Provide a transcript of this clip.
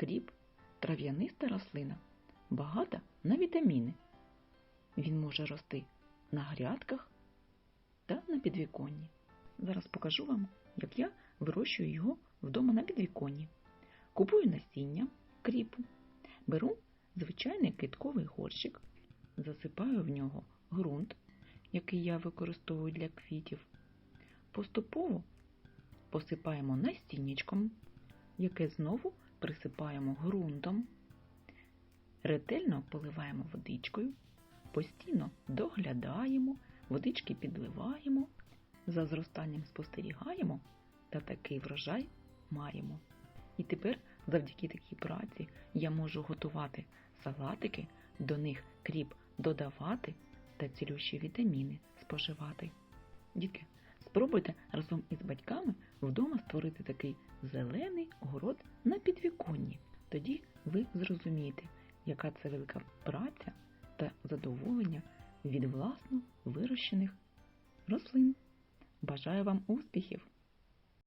Кріп трав'яниста рослина, багата на вітаміни. Він може рости на грядках та на підвіконні. Зараз покажу вам, як я вирощую його вдома на підвіконні. Купую насіння кріпу, беру звичайний квітковий горщик, засипаю в нього ґрунт, який я використовую для квітів. Поступово посипаємо настіннячком, яке знову присипаємо ґрунтом. Ретельно поливаємо водичкою, постійно доглядаємо, водички підливаємо, за зростанням спостерігаємо та такий врожай маємо. І тепер, завдяки такій праці, я можу готувати салатики, до них кріп додавати та цілющі вітаміни споживати. Дітки, спробуйте разом із батьками вдома створити такий зелений город на підвіконні. Тоді ви зрозумієте, яка це велика праця та задоволення від власно вирощених рослин. Бажаю вам успіхів!